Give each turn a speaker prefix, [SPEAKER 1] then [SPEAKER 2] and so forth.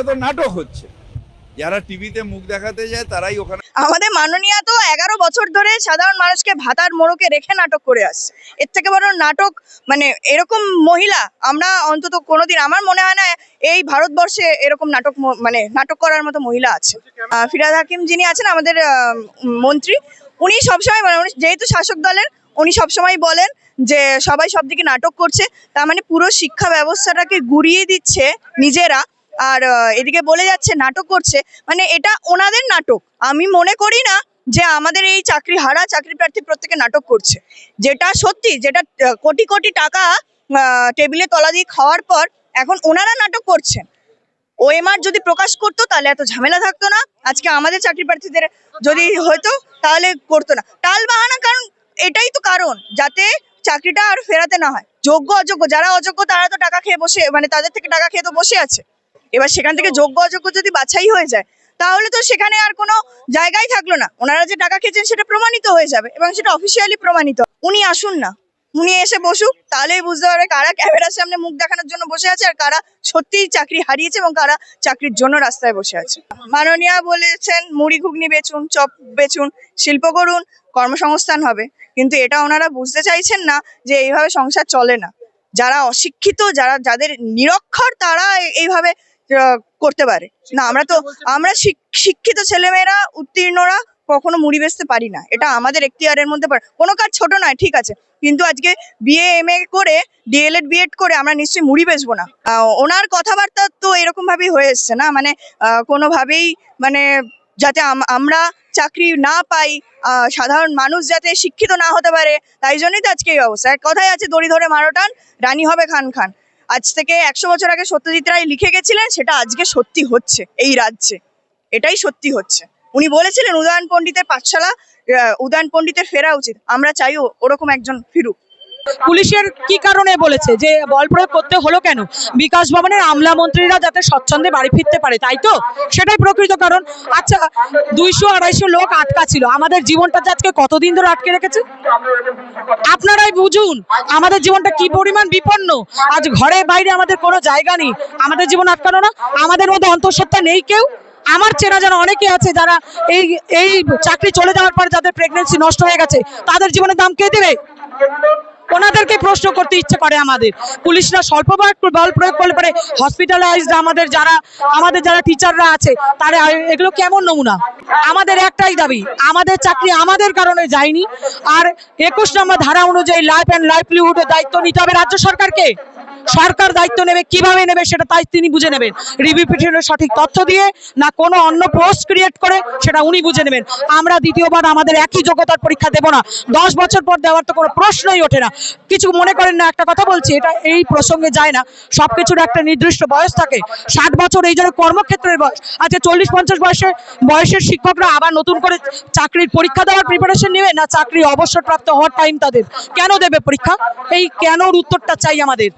[SPEAKER 1] এটা তো নাটক হচ্ছে। যারা টিভিতে মুখ দেখাতে যায়, তারাই ওখানে
[SPEAKER 2] আমাদের মাননীয়া তো এগারো বছর ধরে সাধারণ মানুষকে ভাতার মোড়কে রেখে নাটক করে আসছে। এর থেকে বড় নাটক মানে এরকম মহিলা, আমরা অন্তত কোনোদিন, আমার মনে হয় না এই ভারতবর্ষে এরকম নাটক মানে নাটক করার মতো মহিলা আছে। ফিরাদ হাকিম যিনি আছেন, আমাদের মন্ত্রী, উনি সবসময় মানে যেহেতু শাসক দলের, উনি সবসময় বলেন যে সবাই সব দিকে নাটক করছে। তার মানে পুরো শিক্ষা ব্যবস্থাটাকে গুড়িয়ে দিচ্ছে নিজেরা। আর এদিকে বলে যাচ্ছে নাটক করছে। মানে এটা ওনাদের নাটক। আমি মনে করি না যে আমাদের এই চাকরি হারা চাকরি প্রার্থী প্রত্যেকে নাটক করছে। যেটা সত্যি, যেটা কোটি কোটি টাকা টেবিলে তলা দিয়ে খাওয়ার পর এখন ওনারা নাটক করছেন। ওএমআর যদি প্রকাশ করতো তাহলে এত ঝামেলা থাকতো না। আজকে আমাদের চাকরি প্রার্থীদের যদি হয়তো তাহলে করতো না। টাল বাহানা কারণ, এটাই তো কারণ যাতে চাকরিটা আর ফেরাতে না হয়। যোগ্য, অযোগ্য, যারা অযোগ্য তারা তো টাকা খেয়ে বসে মানে তাদের থেকে টাকা খেয়ে তো বসে আছে। এবার সেখান থেকে যোগ্য অযোগ্য যদি বাছাই হয়ে যায় তাহলে তো সেখানে আর কোনো জায়গাই থাকল না। ওনারা যে টাকা খেয়েছেন সেটা প্রমাণিত হয়ে যাবে এবং সেটা অফিসিয়ালি প্রমাণিত। উনি আসুন না। উনি এসে বসুক তাহলেই বুঝতে পারবে কারা ক্যামেরার সামনে মুখ দেখানোর জন্য বসে আছে আর কারা সত্যিই চাকরি হারিয়েছে এবং কারা চাকরির জন্য রাস্তায় বসে আছে। মাননীয়া বলেছেন মুড়ি ঘুগনি বেচুন চপ বেচুন শিল্প করুন কর্মসংস্থান হবে। কিন্তু এটা ওনারা বুঝতে চাইছেন না যে এইভাবে সংসার চলে না। যারা অশিক্ষিত যারা যাদের নিরক্ষর তারা এইভাবে করতে পারে। না আমরা তো আমরা শিক- শিক্ষিত ছেলেমেয়েরা উত্তীর্ণরা কখনো মুড়ি বেচতে পারি না। এটা আমাদের এখতিয়ারের মধ্যে পড়ে। কোনো কাজ ছোট নয় ঠিক আছে। কিন্তু আজকে বিএ এম এ করে ডিএলএড বিএড করে আমরা নিশ্চয়ই মুড়ি বেচবো না। ওনার কথাবার্তা তো এরকম ভাবেই হয়ে এসছে না? মানে কোনোভাবেই মানে যাতে আমরা চাকরি না পাই সাধারণ মানুষ যাতে শিক্ষিত না হতে পারে তাই জন্যই তো আজকে এই অবস্থা। এক কথাই আছে দড়ি ধরে মারোটান রানী হবে খান খান। আজ থেকে একশো বছর আগে সত্যজিৎ রায় লিখে গেছিলেন, সেটা আজকে সত্যি হচ্ছে এই রাজ্যে। এটাই সত্যি হচ্ছে। উনি বলেছিলেন, উদয়ন পণ্ডিতের পাঠশালা উদয়ন পণ্ডিতের ফেরা উচিত। আমরা চাইও ওরকম একজন ফিরুক।
[SPEAKER 3] পুলিশের কি কারণে বলেছে? যে বল প্রয়োগ করতে হলো কেন? বিকাশ ভবনের আমলা মন্ত্রীরা যাতে স্বচ্ছন্দে বাড়ি ফিরতে পারে, তাই তো? সেটাই প্রকৃত কারণ। আচ্ছা দুইশো আড়াইশো লোক আটকা ছিল। আমাদের জীবনটা আজকে কতদিন ধরে আটকে রেখেছে? আপনারাই বুঝুন, আমাদের জীবনটা কি পরিমাণ বিপন্ন? আজ ঘরে বাইরে আমাদের কোনো জায়গা নেই। আমাদের জীবন আটকানো না। আমাদের মধ্যে অন্তঃসত্ত্বা নেই কেউ। আমার চেনা জানা অনেকে আছে যারা এই এই চাকরি চলে যাওয়ার পর যাদের প্রেগনেন্সি নষ্ট হয়ে গেছে, তাদের জীবনের দাম কে দেবে? ওনাদেরকে প্রশ্ন করতে ইচ্ছে করে আমাদের। পুলিশরা স্বল্প বল প্রয়োগ করলে পরে হসপিটালাইজড আমাদের যারা আমাদের যারা টিচাররা আছে, তারা এগুলো কেমন নমুনা? আমাদের একটাই দাবি, আমাদের চাকরি আমাদের কারণে যায়নি। আর একুশ নম্বর ধারা অনুযায়ী লাইফ অ্যান্ড লাইভলিহুডের দায়িত্ব নিতে হবে রাজ্য সরকারকে। সরকার দায়িত্ব নেবে, কীভাবে নেবে সেটা তাই তিনি বুঝে নেবেন। রিভিউ পিটিশনের সঠিক তথ্য দিয়ে না কোনো অন্য পোস্ট ক্রিয়েট করে সেটা উনি বুঝে নেবেন। আমরা দ্বিতীয়বার আমাদের একই যোগ্যতার পরীক্ষা দেব না। দশ বছর পর দেওয়ার তো কোনো প্রশ্নই ওঠে না। কিছু মনে করেন না, একটা কথা বলছি, এটা এই প্রসঙ্গে যায় না। সব কিছুর একটা নির্দিষ্ট বয়স থাকে। ষাট বছর এই জন্য কর্মক্ষেত্রের বয়স। আচ্ছা চল্লিশ, পঞ্চাশ বয়সে, বয়সের শিক্ষকরা আবার নতুন করে চাকরির পরীক্ষা দেওয়ার প্রিপারেশন নেবে না চাকরি অবসরপ্রাপ্ত হওয়ার টাইম তাদের? কেন দেবে পরীক্ষা? এই কেনর উত্তরটা চাই আমাদের।